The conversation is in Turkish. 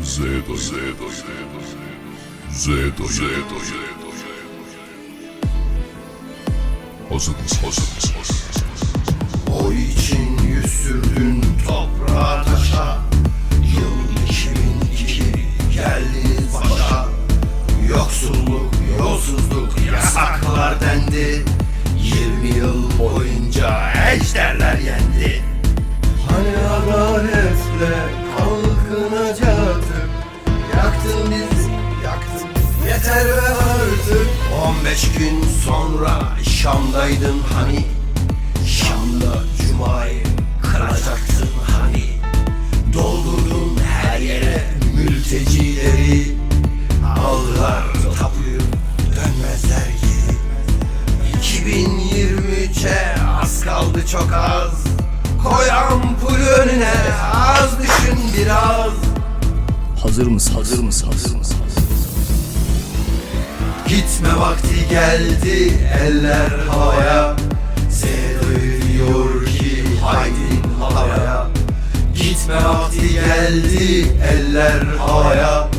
Zedo, Zedo, Zedo, Zedo, Zedo, Zedo, Hazır mısın? Hazır mısın? Hazır mısın? O için yüz sürdün toprağa taşa Yıl 2002 geldiniz başa Yoksulluk, yolsuzluk, yasaklar dendi 20 yıl boyunca ejderler yendi 15 gün sonra Şam'daydın hani Şam'da Cuma'yı kıracaktın hani Doldurdun her yere mültecileri Aldılar tapuyu dönmezler geri 2023'e az kaldı çok az Koy ampulü önüne az düşün biraz Hazır mısın? Hazır mısın? Hazır mısın? Gitme vakti geldi eller havaya. Diyor ki haydin havaya. Gitme vakti geldi eller havaya